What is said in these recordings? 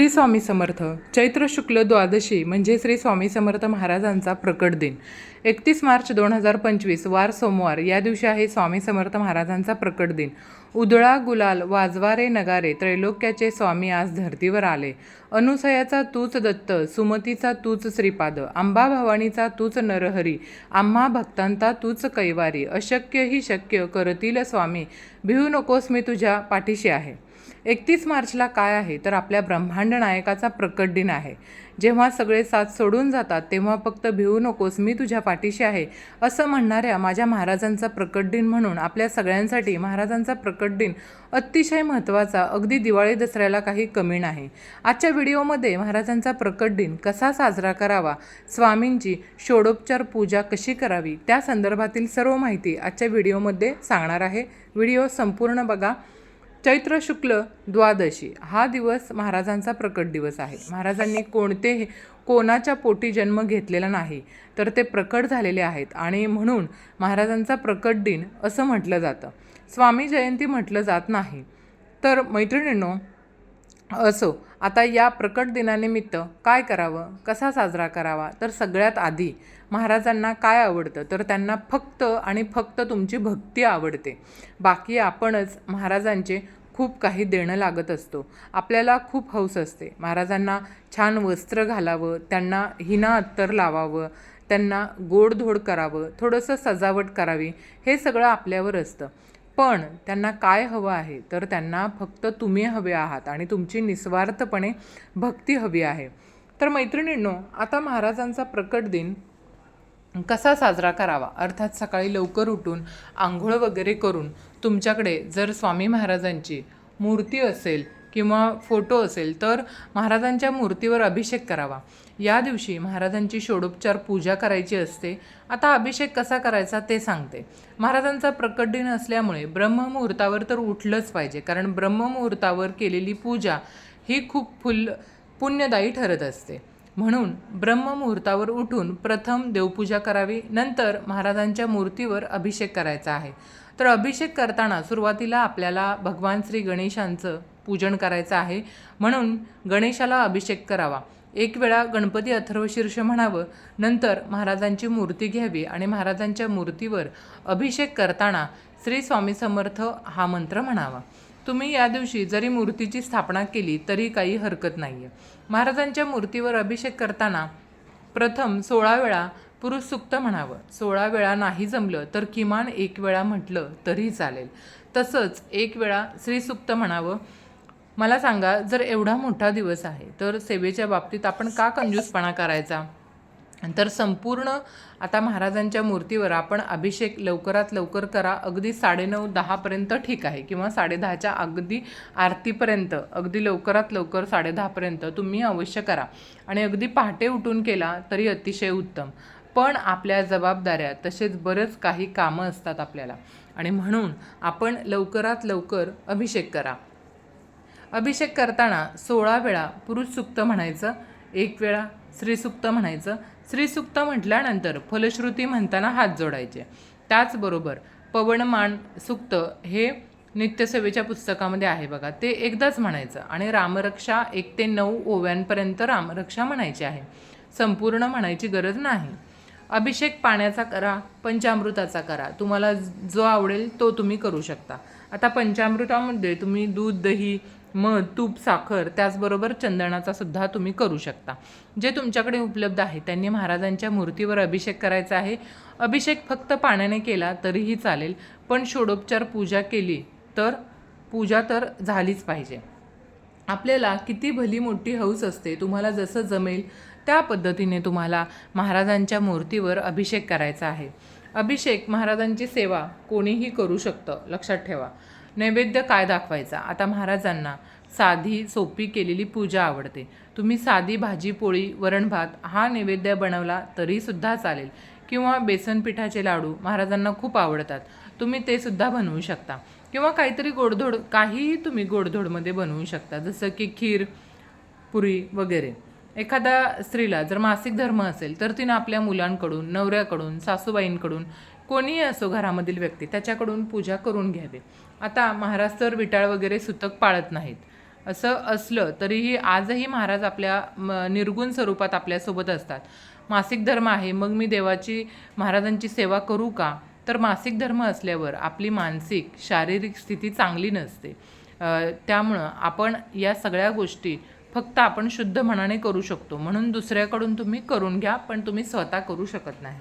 श्री स्वामी समर्थ चैत्र शुक्ल द्वादशी म्हणजे श्री स्वामी समर्थ महाराजांचा प्रकट दिन. एकतीस मार्च दोन हजार पंचवीस वार सोमवार या दिवशी आहे स्वामी समर्थ महाराजांचा प्रकट दिन. उदळा गुलाल वाजवारे नगारे त्रैलोक्याचे स्वामी आज धर्तीवर आले. अनुसयाचा तूच दत्त सुमतीचा तूच श्रीपाद अंबा भवानीचा तूच नरहरी आम्हा भक्तांचा तूच कैवारी अशक्य ही शक्य करतील स्वामी भिवू नकोस मी तुझ्या पाठीशी आहे. एकतीस मार्चला काय आहे? तर आपल्या ब्रह्मांड नायकाचा प्रकट दिन आहे. जेव्हा सगळे साथ सोडून जातात तेव्हा फक्त भिवू नकोस मी तुझ्या पाठीशी आहे असं म्हणणाऱ्या माझ्या महाराजांचा प्रकट दिन म्हणून आपल्या सगळ्यांसाठी महाराजांचा प्रकट दिन अतिशय महत्त्वाचा. अगदी दिवाळी दसऱ्याला काही कमी नाही. आजच्या व्हिडिओमध्ये महाराजांचा प्रकट दिन कसा साजरा करावा? स्वामींची षोडोपचार पूजा कशी करावी? त्या संदर्भातील सर्व माहिती आजच्या व्हिडिओमध्ये सांगणार आहे. व्हिडिओ संपूर्ण बघा. चैत्र शुक्ल द्वादशी हा दिवस महाराजांचा प्रकट दिवस आहे. महाराजांनी कोणतेही कोणाच्या पोटी जन्म घेतलेला नाही तर ते प्रकट झालेले आहेत आणि म्हणून महाराजांचा प्रकट दिन असं म्हटलं जातं. स्वामी जयंती म्हटलं जात नाही. तर मैत्रिणींनो असो आता या प्रकट दिनानिमित्त काय करावं? कसा साजरा करावा? तर सगळ्यात आधी महाराजांना काय आवडतं? तर त्यांना फक्त आणि फक्त तुमची भक्ती आवडते. बाकी आपणच महाराजांचे खूप काही देणं लागत असतो. आपल्याला खूप हौस असते. महाराजांना छान वस्त्र घालावं त्यांना हिना अत्तर लावावं त्यांना गोडधोड करावं थोडंसं सजावट करावी हे सगळं आपल्यावर असतं. पण त्यांना काय हवं आहे? तर त्यांना फक्त तुम्ही हवे आहात आणि तुमची निस्वार्थपणे भक्ती हवी आहे. तर मैत्रिणींनो आता महाराजांचा प्रकट दिन कसा साजरा करावा? अर्थात सकाळी लवकर उठून आंघोळ वगैरे करून तुमच्याकडे जर स्वामी महाराजांची मूर्ती असेल किंवा फोटो असेल तर महाराजांच्या मूर्तीवर अभिषेक करावा. या दिवशी महाराजांची षोडोपचार पूजा करायची असते. आता अभिषेक कसा करायचा ते सांगते. महाराजांचा प्रकट दिन असल्यामुळे ब्रह्ममुहूर्तावर तर उठलंच पाहिजे कारण ब्रह्ममुहूर्तावर केलेली पूजा ही खूप फुल पुण्यदायी ठरत असते. म्हणून ब्रह्ममुहूर्तावर उठून प्रथम देवपूजा करावी नंतर महाराजांच्या मूर्तीवर अभिषेक करायचा आहे. तर अभिषेक करताना सुरुवातीला आपल्याला भगवान श्री गणेशांचं पूजन करायचं आहे. म्हणून गणेशाला अभिषेक करावा. एक वेळा गणपती अथर्वशीर्ष म्हणावं नंतर महाराजांची मूर्ती घ्यावी आणि महाराजांच्या मूर्तीवर अभिषेक करताना श्री स्वामी समर्थ हा मंत्र म्हणावा. तुम्ही या दिवशी जरी मूर्तीची स्थापना केली तरी काही हरकत नाही आहे महाराजांच्या मूर्तीवर अभिषेक करताना प्रथम सोळा वेळा पुरुष सुक्त म्हणावं. सोळा वेळा नाही जमलं तर किमान एक वेळा म्हटलं तरी चालेल. तसंच एक वेळा श्रीसुक्त म्हणावं. मला सांगा जर एवढा मोठा दिवस आहे तर सेवेच्या बाबतीत आपण का कंजूसपणा करायचा? तर संपूर्ण आता महाराजांच्या मूर्तीवर आपण अभिषेक लवकरात लवकर करा अगदी साडेनऊ दहापर्यंत ठीक आहे. किंवा साडेदहाच्या अगदी आरतीपर्यंत अगदी लवकरात लवकर साडेदहापर्यंत तुम्ही अवश्य करा. आणि अगदी पहाटे उठून केला तरी अतिशय उत्तम. पण आपल्या जबाबदाऱ्या तसेच बरंच काही कामं असतात आपल्याला. आणि म्हणून आपण लवकरात लवकर अभिषेक करा. अभिषेक करताना सोळा वेळा पुरुष सुक्त म्हणायचं एक वेळा श्रीसुक्त म्हणायचं. श्रीसुक्त म्हटल्यानंतर फलश्रुती म्हणताना हात जोडायचे. त्याचबरोबर पवनमान सुक्त हे नित्यसेवेच्या पुस्तकामध्ये आहे बघा. ते एकदाच म्हणायचं आणि रामरक्षा एक ते नऊ ओव्यांपर्यंत रामरक्षा म्हणायची आहे. संपूर्ण म्हणायची गरज नाही. अभिषेक पाण्याचा करा पंचामृताचा करा. तुम्हाला जो आवडेल तो तुम्ही करू शकता. आता पंचामृतामध्ये तुम्ही दूध दही मध तूप साखर त्याचबरोबर चंदनाचा सुद्धा तुम्ही करू शकता. जे तुमच्याकडे उपलब्ध आहे त्यांनी महाराजांच्या मूर्तीवर अभिषेक करायचा आहे. अभिषेक फक्त पाण्याने केला तरीही चालेल पण षोडोपचार पूजा केली तर पूजा तर झालीच पाहिजे. आपल्याला किती भली मोठी हौस असते तुम्हाला जसं जमेल त्या पद्धतीने तुम्हाला महाराजांच्या मूर्तीवर अभिषेक करायचा आहे. अभिषेक महाराजांची सेवा कोणीही करू शकतं लक्षात ठेवा. नैवेद्य काय दाखवायचा? आता महाराजांना साधी सोपी केलेली पूजा आवडते. तुम्ही साधी भाजी पोळी वरण भात हा नैवेद्य बनवला तरीसुद्धा चालेल. किंवा बेसन पिठाचे लाडू महाराजांना खूप आवडतात. तुम्ही ते सुद्धा बनवू शकता. किंवा काहीतरी गोडधोड काहीही तुम्ही गोडधोडमध्ये बनवू शकता. जसं की खीर पुरी वगैरे. एखाद्या स्त्रीला जर मासिक धर्म असेल तर तिनं आपल्या मुलांकडून नवऱ्याकडून सासूबाईंकडून कोणीही असो घरामधील व्यक्ती त्याच्याकडून पूजा करून घ्यावी. आता महाराज तर विटाळ वगैरे सुतक पाळत नाहीत. असं असलं तरीही आजही महाराज आपल्या म, निर्गुण स्वरूपात आपल्यासोबत असतात. मासिक धर्म आहे मग मी देवाची महाराजांची सेवा करू का? तर मासिक धर्म असल्यावर आपली मानसिक शारीरिक स्थिती चांगली नसते. त्यामुळं आपण या सगळ्या गोष्टी फक्त आपण शुद्ध मनाने करू शकतो. म्हणून दुसऱ्याकडून तुम्ही करून घ्या पण तुम्ही स्वतः करू शकत नाही.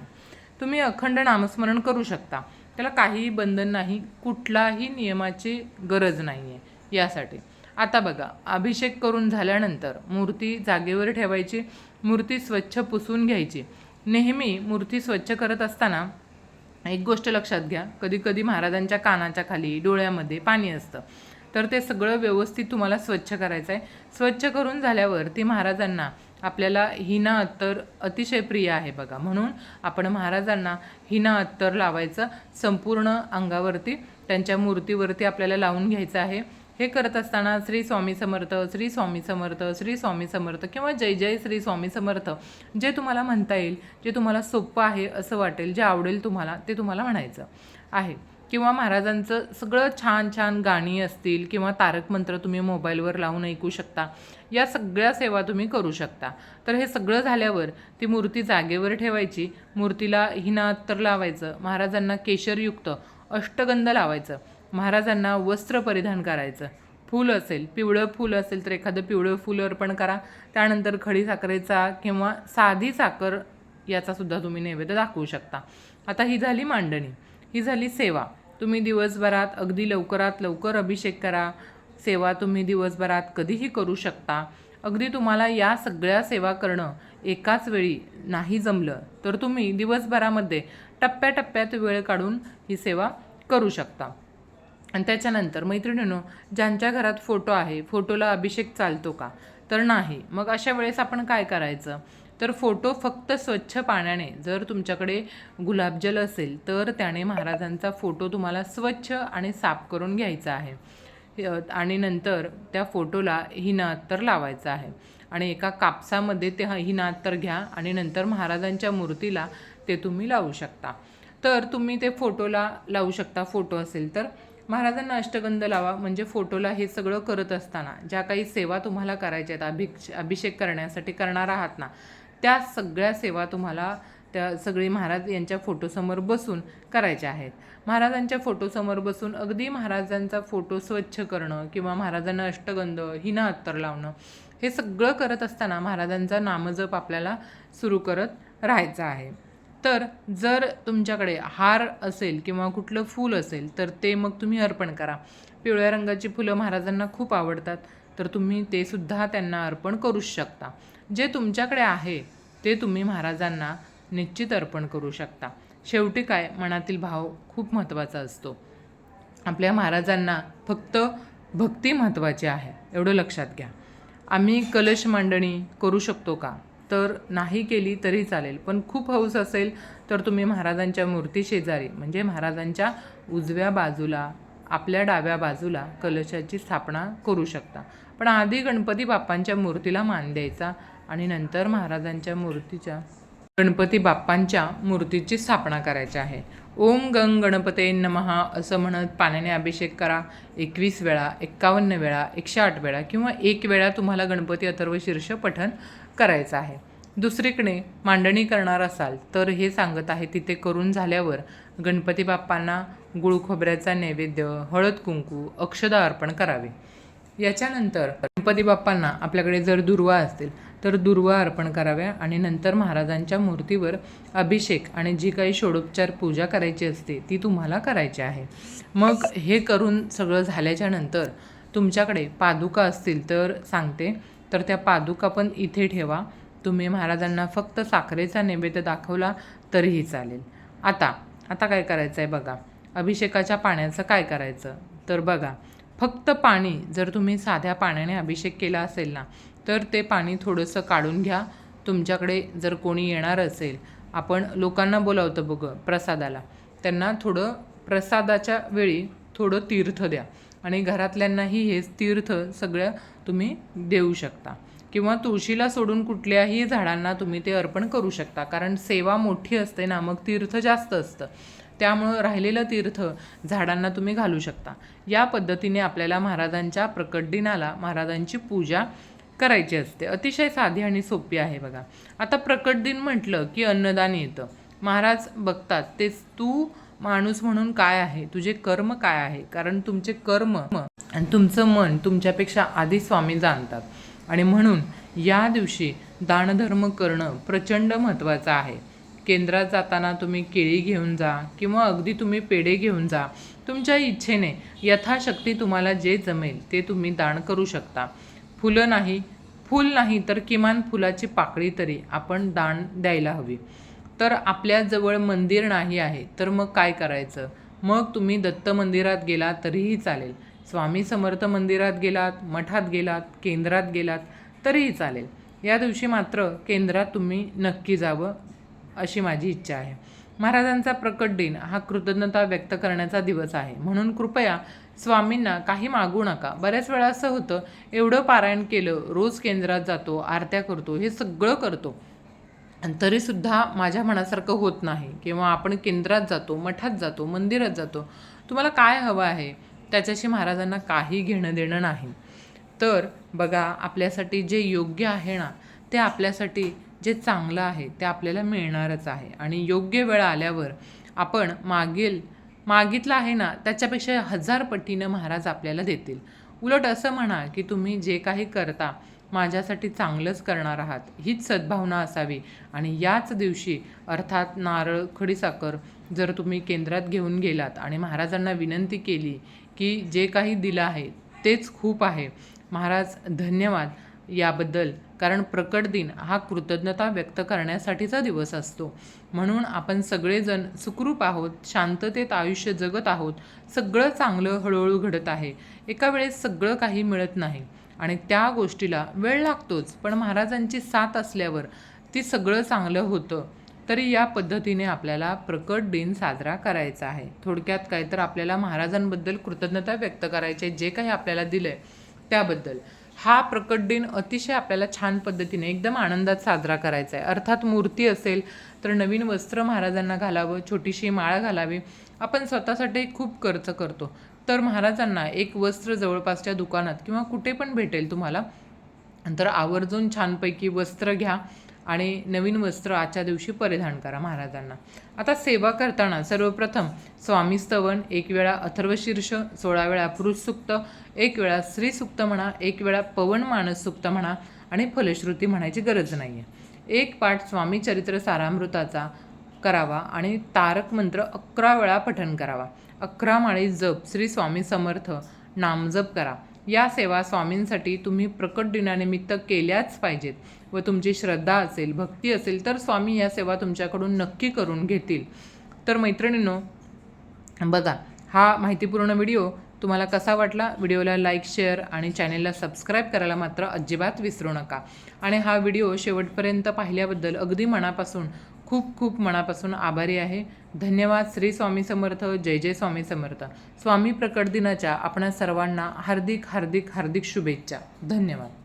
तुम्ही अखंड नामस्मरण करू शकता. त्याला काहीही बंधन नाही कुठलाही नियमाची गरज नाही आहे यासाठी. आता बघा अभिषेक करून झाल्यानंतर मूर्ती जागेवर ठेवायची मूर्ती स्वच्छ पुसून घ्यायची. नेहमी मूर्ती स्वच्छ करत असताना एक गोष्ट लक्षात घ्या कधी कधी महाराजांच्या कानाच्या खाली डोळ्यामध्ये पाणी असतं. तर ते सगळं व्यवस्थित तुम्हाला स्वच्छ करायचं आहे स्वच्छ करून झाल्यावर ती महाराजांना आपल्याला हिना अत्तर अतिशय प्रिय आहे बघा. म्हणून आपण महाराजांना हिना अत्तर लावायचं संपूर्ण अंगावरती त्यांच्या मूर्तीवरती आपल्याला लावून घ्यायचं आहे. हे करत असताना श्री स्वामी समर्थ श्री स्वामी समर्थ श्री स्वामी समर्थ किंवा जय जय श्री स्वामी समर्थ जे तुम्हाला म्हणता येईल जे तुम्हाला सोपं आहे असं वाटेल जे आवडेल तुम्हाला ते तुम्हाला म्हणायचं आहे. किंवा महाराजांचं सगळं छान छान गाणी असतील किंवा तारक मंत्र तुम्ही मोबाईलवर लावून ऐकू शकता. या सगळ्या सेवा तुम्ही करू शकता. तर हे सगळं झाल्यावर ती मूर्ती जागेवर ठेवायची. मूर्तीला हिनात्तर लावायचं महाराजांना केशरयुक्त अष्टगंध लावायचं महाराजांना वस्त्र परिधान करायचं. फूल असेल पिवळं फूल असेल तर एखादं पिवळं फूल अर्पण करा. त्यानंतर खडी साखरेचा किंवा साधी साखर याचासुद्धा तुम्ही नैवेद्य दाखवू शकता. आता ही झाली मांडणी. ही झाली सेवा. तुम्ही दिवसभरात अगदी लवकरात लवकर अभिषेक करा. सेवा तुम्ही दिवसभरात कधीही करू शकता. अगदी तुम्हाला या सगळ्या सेवा करणं एकाच वेळी नाही जमलं तर तुम्ही दिवसभरामध्ये टप्प्याटप्प्यात वेळ काढून ही सेवा करू शकता. आणि त्याच्यानंतर मैत्रिणींनो ज्यांच्या घरात फोटो आहे फोटोला अभिषेक चालतो का? तर नाही. मग अशा वेळेस आपण काय करायचं? तर फोटो फक्त स्वच्छ पाण्याने जर तुमच्याकडे गुलाबजल असेल तर त्याने महाराजांचा फोटो तुम्हाला स्वच्छ आणि साफ करून घ्यायचा आहे. आणि नंतर त्या फोटोला हिना अत्तर लावायचं आहे. आणि एका कापसामध्ये ते हिना अत्तर घ्या आणि नंतर महाराजांच्या मूर्तीला ते तुम्ही लावू शकता. तर तुम्ही ते फोटोला लावू शकता फोटो असेल तर. महाराजांना अष्टगंध लावा म्हणजे फोटोला हे सगळं करत असताना ज्या काही सेवा तुम्हाला करायच्या आहेत अभिक्ष अभिषेक करण्यासाठी करणार आहात ना त्या सगळ्या सेवा तुम्हाला त्या सगळी महाराज यांच्या फोटोसमोर बसून करायच्या आहेत. महाराजांच्या फोटोसमोर बसून अगदी महाराजांचा फोटो स्वच्छ करणं किंवा महाराजांना अष्टगंध हिना अत्तर लावणं हे सगळं करत असताना महाराजांचा नामजप आपल्याला सुरू करत राहायचा आहे. तर जर तुमच्याकडे हार असेल किंवा कुठलं फूल असेल तर ते मग तुम्ही अर्पण करा. पिवळ्या रंगाची फुलं महाराजांना खूप आवडतात तर तुम्ही ते सुद्धा त्यांना अर्पण करूच शकता. जे तुमच्याकडे आहे ते तुम्ही महाराजांना निश्चित अर्पण करू शकता. शेवटी काय? मनातील भाव खूप महत्त्वाचा असतो. आपल्या महाराजांना फक्त भक्ती महत्त्वाची आहे एवढं लक्षात घ्या. आम्ही कलश मांडणी करू शकतो का? तर नाही केली तरी चालेल. पण खूप हौस असेल तर तुम्ही महाराजांच्या मूर्ती शेजारी म्हणजे महाराजांच्या उजव्या बाजूला आपल्या डाव्या बाजूला कलशाची स्थापना करू शकता. पण आधी गणपती बाप्पांच्या मूर्तीला मान द्यायचा आणि नंतर महाराजांच्या मूर्तीच्या गणपती बाप्पांच्या मूर्तीची स्थापना करायची आहे. ओम गंग गणपते नमहा असं म्हणत पाण्याने अभिषेक करा. एकवीस वेळा एक्कावन्न वेळा एकशे आठ वेळा किंवा एक वेळा तुम्हाला गणपती अथर्व शीर्ष पठण करायचं आहे. दुसरीकडे मांडणी करणार असाल तर हे सांगत आहे तिथे करून झाल्यावर गणपती बाप्पांना गुळ खोबऱ्याचा नैवेद्य हळद कुंकू अक्षदा अर्पण करावे. याच्यानंतर गणपती बाप्पांना आपल्याकडे जर दुर्वा असतील तर दुर्वा अर्पण कराव्या आणि नंतर महाराजांच्या मूर्तीवर अभिषेक आणि जी काही षोडोपचार पूजा करायची असते ती तुम्हाला करायची आहे. मग हे करून सगळं झाल्याच्यानंतर तुमच्याकडे पादुका असतील तर सांगते. तर त्या पादुका पण इथे ठेवा. तुम्ही महाराजांना फक्त साखरेचा नैवेद्य दाखवला तरीही चालेल. आता आता काय करायचं आहे बघा. अभिषेकाच्या पाण्याचं काय करायचं? तर बघा फक्त पाणी जर तुम्ही साध्या पाण्याने अभिषेक केला असेल ना तर ते पाणी थोडंसं काढून घ्या. तुमच्याकडे जर कोणी येणार असेल आपण लोकांना बोलावतं बघ प्रसादाला. त्यांना थोडं प्रसादाच्या वेळी थोडं तीर्थ द्या. आणि घरातल्यांनाही हेच तीर्थ सगळं तुम्ही देऊ शकता. किंवा तुळशीला सोडून कुठल्याही झाडांना तुम्ही ते अर्पण करू शकता. कारण सेवा मोठी असते ना मग तीर्थ जास्त असतं. त्यामुळं राहिलेलं तीर्थ झाडांना तुम्ही घालू शकता. या पद्धतीने आपल्याला महाराजांच्या प्रकट दिनाला महाराजांची पूजा करायची असते. अतिशय साधी आणि सोपी आहे बघा. आता प्रकट दिन म्हटलं की अन्नदान येतं. महाराज बघतात तेच तू माणूस म्हणून काय आहे? तुझे कर्म काय आहे? कारण तुमचे कर्म आणि तुमचं मन तुमच्यापेक्षा आधी स्वामी जाणतात. आणि म्हणून या दिवशी दानधर्म करणं प्रचंड महत्त्वाचं आहे. केंद्रात जाताना तुम्ही केळी घेऊन जा किंवा अगदी तुम्ही पेढे घेऊन जा. तुमच्या इच्छेने यथाशक्ती तुम्हाला जे जमेल ते तुम्ही दान करू शकता. फुलं नाही. फूल नाही तर किमान फुलाची पाकळी तरी आपण दान द्यायला हवी. तर आपल्याजवळ मंदिर नाही आहे तर मग काय करायचं? मग तुम्ही दत्त मंदिरात गेलात तरीही चालेल. स्वामी समर्थ मंदिरात गेलात मठात गेलात केंद्रात गेलात तरीही चालेल. या दिवशी मात्र केंद्रात तुम्ही नक्की जावं अशी माझी इच्छा आहे. महाराजांचा प्रकट दिन हा कृतज्ञता व्यक्त करण्याचा दिवस आहे. म्हणून कृपया स्वामींना काही मागू नका. बऱ्याच वेळा असं होतं एवढं पारायण केलं रोज केंद्रात जातो आरत्या करतो हे सगळं करतो. तरीसुद्धा माझ्या मनासारखं होत नाही. किंवा आपण केंद्रात जातो मठात जातो मंदिरात जातो तुम्हाला काय हवं आहे? त्याच्याशी महाराजांना काही घेणं देणं नाही. तर बघा आपल्यासाठी जे योग्य आहे ना ते आपल्यासाठी जे चांगलं आहे ते आपल्याला मिळणारच आहे. आणि योग्य वेळ आल्यावर आपण मागील मागितलं आहे ना त्याच्यापेक्षा हजार पटीनं महाराज आपल्याला देतील. उलट असं म्हणा की तुम्ही जे काही करता माझ्यासाठी चांगलंच करणार आहात. हीच सद्भावना असावी. आणि याच दिवशी अर्थात नारळ खडीसाखर जर तुम्ही केंद्रात घेऊन गेलात आणि महाराजांना विनंती केली की जे काही दिलं आहे तेच खूप आहे. महाराज धन्यवाद. याबद्दल कारण प्रकट दिन हा कृतज्ञता व्यक्त करण्यासाठीचा दिवस असतो. म्हणून आपण सगळेजण सुखरूप आहोत शांततेत आयुष्य जगत आहोत सगळं चांगलं हळूहळू घडत आहे. एका वेळेस सगळं काही मिळत नाही आणि त्या गोष्टीला वेळ लागतोच. पण महाराजांची साथ असल्यावर ती सगळं चांगलं होतं. तरी या पद्धतीने आपल्याला प्रकट दिन साजरा करायचा आहे. थोडक्यात काय तर आपल्याला महाराजांबद्दल कृतज्ञता व्यक्त करायची आहे जे काही आपल्याला दिलं आहे त्याबद्दल. हा प्रकट दिन अतिशय आपल्याला छान पद्धतीने एकदम आनंदात साजरा करायचा आहे अर्थात मूर्ती असेल तर नवीन वस्त्र महाराजांना घालावं छोटीशी माळ घालावी. आपण स्वतःसाठी खूप खर्च करतो. तर महाराजांना एक वस्त्र जवळपासच्या दुकानात किंवा कुठे पण भेटेल तुम्हाला. तर आवर्जून छानपैकी वस्त्र घ्या. आणि नवीन वस्त्र आजच्या दिवशी परिधान करा महाराजांना. आता सेवा करताना सर्वप्रथम स्वामी स्तवन एक वेळा अथर्वशीर्ष सोळा वेळा पुरुषसुक्त एक वेळा स्त्रीसुक्त म्हणा एक वेळा पवन मानससुक्त म्हणा आणि फलश्रुती म्हणायची गरज नाही आहे एक पाठ स्वामी चरित्र सारामृताचा करावा आणि तारक मंत्र अकरा वेळा पठण करावा. अकरा माळी जप श्री स्वामी समर्थ नामजप करा. या सेवा स्वामींसाठी तुम्ही प्रकट दिनानिमित्त केल्याच पाहिजेत व तुमची श्रद्धा असेल भक्ती असेल तर स्वामी या सेवा तुमच्याकडून नक्की करून घेतील. तर मैत्रिणींनो बघा हा माहितीपूर्ण व्हिडिओ तुम्हाला कसा वाटला? व्हिडिओला लाईक शेअर आणि चॅनेलला सबस्क्राईब करायला मात्र अजिबात विसरू नका. आणि हा व्हिडिओ शेवटपर्यंत पाहिल्याबद्दल अगदी मनापासून खूप खूप मनापासून आभारी आहे. धन्यवाद श्री स्वामी समर्थ जय जय स्वामी समर्थ. स्वामी प्रकट दिनाच्या आपणा सर्वांना हार्दिक हार्दिक हार्दिक शुभेच्छा. धन्यवाद.